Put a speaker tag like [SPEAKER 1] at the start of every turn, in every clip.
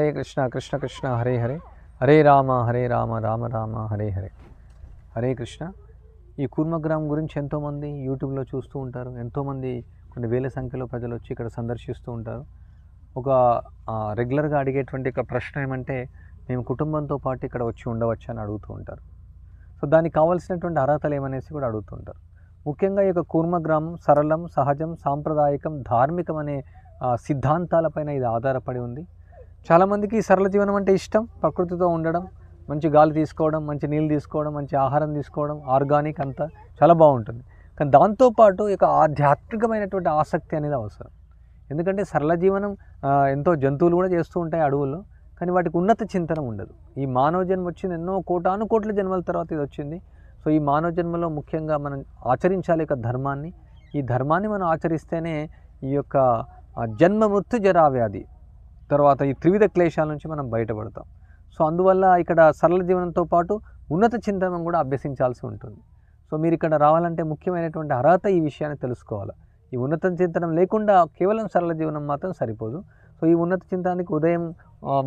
[SPEAKER 1] హరే కృష్ణ కృష్ణ కృష్ణ హరే హరే. హరే రామ హరే రామ రామ రామ హరే హరే. హరే కృష్ణ. ఈ కూర్మగ్రామం గురించి ఎంతోమంది యూట్యూబ్లో చూస్తూ ఉంటారు. ఎంతోమంది కొన్ని వేల సంఖ్యలో ప్రజలు వచ్చి ఇక్కడ సందర్శిస్తూ ఉంటారు. ఒక రెగ్యులర్గా అడిగేటువంటి ఒక ప్రశ్న ఏమంటే మేము కుటుంబంతో పాటు ఇక్కడ వచ్చి ఉండవచ్చు అని అడుగుతూ ఉంటారు. సో దానికి కావాల్సినటువంటి అర్హతలు ఏమనేసి కూడా అడుగుతుంటారు ముఖ్యంగా ఈ యొక్క కూర్మగ్రామం సరళం సహజం సాంప్రదాయకం ధార్మికం అనే సిద్ధాంతాలపైన ఇది ఆధారపడి ఉంది. చాలామందికి సరళ జీవనం అంటే ఇష్టం. ప్రకృతితో ఉండడం మంచి గాలి తీసుకోవడం మంచి నీళ్ళు తీసుకోవడం మంచి ఆహారం తీసుకోవడం ఆర్గానిక్ అంతా చాలా బాగుంటుంది. కానీ దాంతోపాటు ఇక ఆధ్యాత్మికమైనటువంటి ఆసక్తి అనేది అవసరం. ఎందుకంటే సరళ జీవనం ఎంతో జంతువులు కూడా చేస్తూ ఉంటాయి అడవుల్లో కానీ వాటికి ఉన్నత చింతన ఉండదు. ఈ మానవ జన్మ వచ్చింది ఎన్నో కోటాను కోట్ల జన్మల తర్వాత ఇది వచ్చింది. సో ఈ మానవ జన్మలో ముఖ్యంగా మనం ఆచరించాలి యొక్క ధర్మాన్ని. ఈ ధర్మాన్ని మనం ఆచరిస్తేనే ఈ యొక్క జన్మ మృత్యు జరా వ్యాధి తర్వాత ఈ త్రివిధ క్లేశాల నుంచి మనం బయటపడతాం. సో అందువల్ల ఇక్కడ సరళ జీవనంతో పాటు ఉన్నత చింతనం కూడా అభ్యసించాల్సి ఉంటుంది. సో మీరు ఇక్కడ రావాలంటే ముఖ్యమైనటువంటి అర్హత ఈ విషయాన్ని తెలుసుకోవాలి. ఈ ఉన్నత చింతనం లేకుండా కేవలం సరళ జీవనం మాత్రం సరిపోదు. సో ఈ ఉన్నత చింతనానికి ఉదయం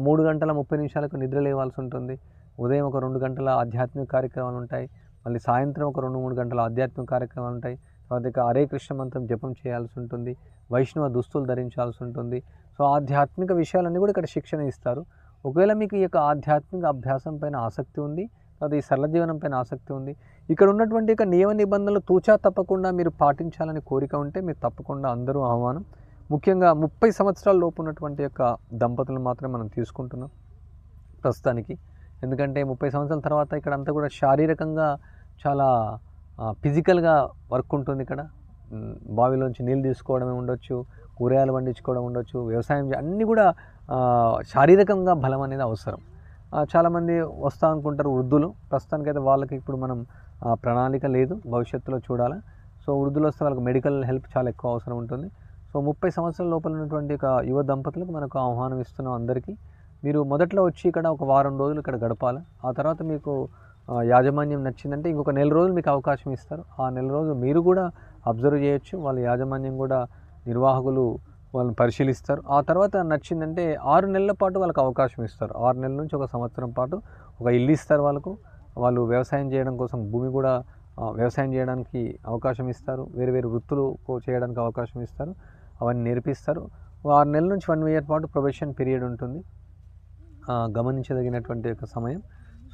[SPEAKER 1] మూడు గంటల ముప్పై నిమిషాలకు నిద్ర లేవాల్సి ఉంటుంది. ఉదయం ఒక రెండు గంటల ఆధ్యాత్మిక కార్యక్రమాలు ఉంటాయి. మళ్ళీ సాయంత్రం ఒక రెండు మూడు గంటల ఆధ్యాత్మిక కార్యక్రమాలు ఉంటాయి. తర్వాత ఇక హరే కృష్ణ మంత్రం జపం చేయాల్సి ఉంటుంది. వైష్ణవ దుస్తులు ధరించాల్సి ఉంటుంది. సో ఆధ్యాత్మిక విషయాలన్నీ కూడా ఇక్కడ శిక్షణ ఇస్తారు. ఒకవేళ మీకు ఈ యొక్క ఆధ్యాత్మిక అభ్యాసం పైన ఆసక్తి ఉంది తర్వాత ఈ సరళ జీవనం పైన ఆసక్తి ఉంది ఇక్కడ ఉన్నటువంటి యొక్క నియమ నిబంధనలు తూచా తప్పకుండా మీరు పాటించాలని కోరిక ఉంటే మీరు తప్పకుండా అందరూ ఆహ్వానం. ముఖ్యంగా ముప్పై సంవత్సరాల లోపు ఉన్నటువంటి యొక్క దంపతులను మాత్రమే మనం తీసుకుంటున్నాం ప్రస్తుతానికి. ఎందుకంటే ముప్పై సంవత్సరాల తర్వాత ఇక్కడ అంతా కూడా శారీరకంగా చాలా ఫిజికల్గా వర్క్ ఉంటుంది ఇక్కడ. బావిలోంచి నీళ్ళు తీసుకోవడమే ఉండొచ్చు కూరగాయలు పండించుకోవడం ఉండొచ్చు వ్యవసాయం అన్నీ కూడా శారీరకంగా బలం అనేది అవసరం. చాలామంది వస్తా అనుకుంటారు వృద్ధులు. ప్రస్తుతానికైతే వాళ్ళకి ఇప్పుడు మనం ప్రణాళిక లేదు. భవిష్యత్తులో చూడాలి. సో వృద్ధులు వస్తే వాళ్ళకి మెడికల్ హెల్ప్ చాలా ఎక్కువ అవసరం ఉంటుంది. సో ముప్పై సంవత్సరాల లోపల ఉన్నటువంటి ఒక యువ దంపతులకు మనకు ఆహ్వానం ఇస్తున్నాం అందరికీ. మీరు మొదట్లో వచ్చి ఇక్కడ ఒక వారం రోజులు ఇక్కడ గడపాలి. ఆ తర్వాత మీకు యాజమాన్యం నచ్చిందంటే ఇంకొక నెల రోజులు మీకు అవకాశం ఇస్తారు. ఆ నెల రోజులు మీరు కూడా అబ్జర్వ్ చేయొచ్చు. వాళ్ళ యాజమాన్యం కూడా నిర్వాహకులు వాళ్ళని పరిశీలిస్తారు. ఆ తర్వాత నచ్చిందంటే ఆరు నెలల పాటు వాళ్ళకి అవకాశం ఇస్తారు. ఆరు నెలల నుంచి ఒక సంవత్సరం పాటు ఒక ఇల్లు ఇస్తారు వాళ్ళకు. వాళ్ళు వ్యవసాయం చేయడం కోసం భూమి కూడా వ్యవసాయం చేయడానికి అవకాశం ఇస్తారు. వేరు వేరు వృత్తులు కో- చేయడానికి అవకాశం ఇస్తారు. అవన్నీ నేర్పిస్తారు. ఆరు నెలల నుంచి వన్ ఇయర్ పాటు ప్రొబేషన్ పీరియడ్ ఉంటుంది. గమనించదగినటువంటి ఒక సమయం.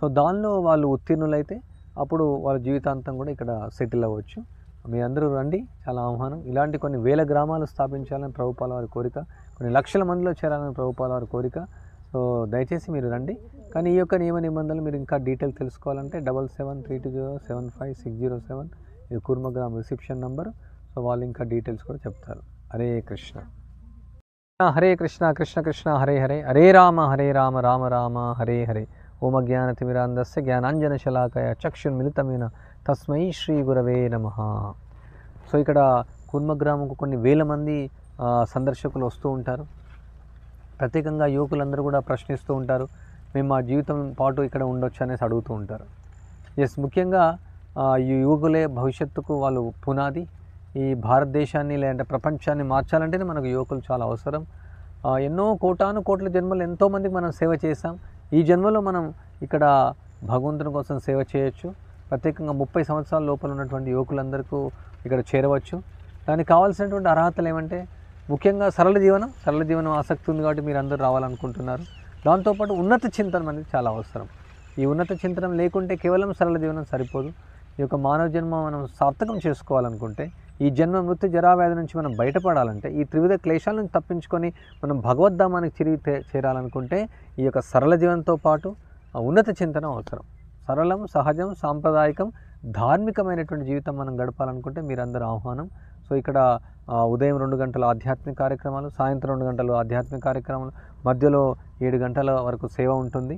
[SPEAKER 1] సో దానిలో వాళ్ళు ఉత్తీర్ణులైతే అప్పుడు వాళ్ళ జీవితాంతం కూడా ఇక్కడ సెటిల్ అవ్వచ్చు. మీ అందరూ రండి. చాలా ఆహ్వానం. ఇలాంటి కొన్ని వేల గ్రామాలు స్థాపించాలని ప్రభుపాల వారి కోరిక కొన్ని లక్షల మందిలో చేరాలని ప్రభుపాల వారి కోరిక. సో దయచేసి మీరు రండి. కానీ ఈ యొక్క నియమ నిబంధనలు మీరు ఇంకా డీటెయిల్ తెలుసుకోవాలంటే double seven three two zero seven five six zero seven ఇది కూర్మగ్రామ్ రిసెప్షన్ నెంబర్. సో వాళ్ళు ఇంకా డీటెయిల్స్ కూడా చెప్తారు. హరే కృష్ణ. హరే కృష్ణ కృష్ణ కృష్ణ హరే హరే. హరే రామ హరే రామ రామ రామ హరే హరే. ఓమ జ్ఞానతిమిరాంధస్య జ్ఞానాంజన శలాకయ చక్షుర్మిలితమైన తస్మై శ్రీ గురవే నమ. సో ఇక్కడ కుర్మగ్రామంకు కొన్ని వేల మంది సందర్శకులు వస్తూ ఉంటారు. ప్రత్యేకంగా యువకులందరూ కూడా ప్రశ్నిస్తూ ఉంటారు. మేము మా జీవితం పాటు ఇక్కడ ఉండొచ్చు అనేసి అడుగుతూ ఉంటారు. ఎస్ ముఖ్యంగా ఈ యువకులే భవిష్యత్తుకు వాళ్ళు పునాది. ఈ భారతదేశాన్ని లేదంటే ప్రపంచాన్ని మార్చాలంటేనే మనకు యువకులు చాలా అవసరం. ఎన్నో కోటాను కోట్ల జన్మలు ఎంతోమందికి మనం సేవ చేసాం ఈ జన్మలో మనం ఇక్కడ భగవంతుని కోసం సేవ చేయొచ్చు. ప్రత్యేకంగా ముప్పై సంవత్సరాల లోపల ఉన్నటువంటి యువకులందరికీ ఇక్కడ చేరవచ్చు. దానికి కావాల్సినటువంటి అర్హతలు ఏమంటే ముఖ్యంగా సరళ జీవనం సరళ జీవనం ఆసక్తి ఉంది కాబట్టి మీరు అందరూ రావాలనుకుంటున్నారు. దాంతోపాటు ఉన్నత చింతనం అనేది చాలా అవసరం. ఈ ఉన్నత చింతనం లేకుంటే కేవలం సరళ జీవనం సరిపోదు. ఈ యొక్క మానవ జన్మ మనం సార్థకం చేసుకోవాలనుకుంటే ఈ జన్మ మృత్యు జరావ్యాధి నుంచి మనం బయటపడాలంటే ఈ త్రివిధ క్లేశాల నుంచి తప్పించుకొని మనం భగవద్ధామానికి తిరిగి చేరాలనుకుంటే ఈ యొక్క సరళ జీవనంతో పాటు ఉన్నత చింతన అవసరం. సరళం సహజం సాంప్రదాయకం ధార్మికమైనటువంటి జీవితం మనం గడపాలనుకుంటే మీరందరూ ఆహ్వానం. సో ఇక్కడ ఉదయం రెండు గంటల ఆధ్యాత్మిక కార్యక్రమాలు సాయంత్రం రెండు గంటలు ఆధ్యాత్మిక కార్యక్రమాలు మధ్యలో ఏడు గంటల వరకు సేవ ఉంటుంది.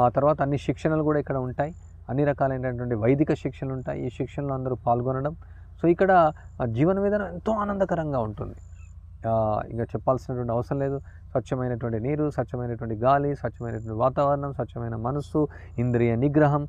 [SPEAKER 1] ఆ తర్వాత అన్ని శిక్షణలు కూడా ఇక్కడ ఉంటాయి. అన్ని రకాలైనటువంటి వైదిక శిక్షణలు ఉంటాయి. ఈ శిక్షణలో అందరూ పాల్గొనడం సో ఇక్కడ జీవన విధానం ఎంతో ఆనందకరంగా ఉంటుంది. ఇంకా చెప్పాల్సినటువంటి అవసరం లేదు. స్వచ్ఛమైనటువంటి నీరు స్వచ్ఛమైనటువంటి గాలి స్వచ్ఛమైనటువంటి వాతావరణం స్వచ్ఛమైన మనస్సు ఇంద్రియ నిగ్రహం.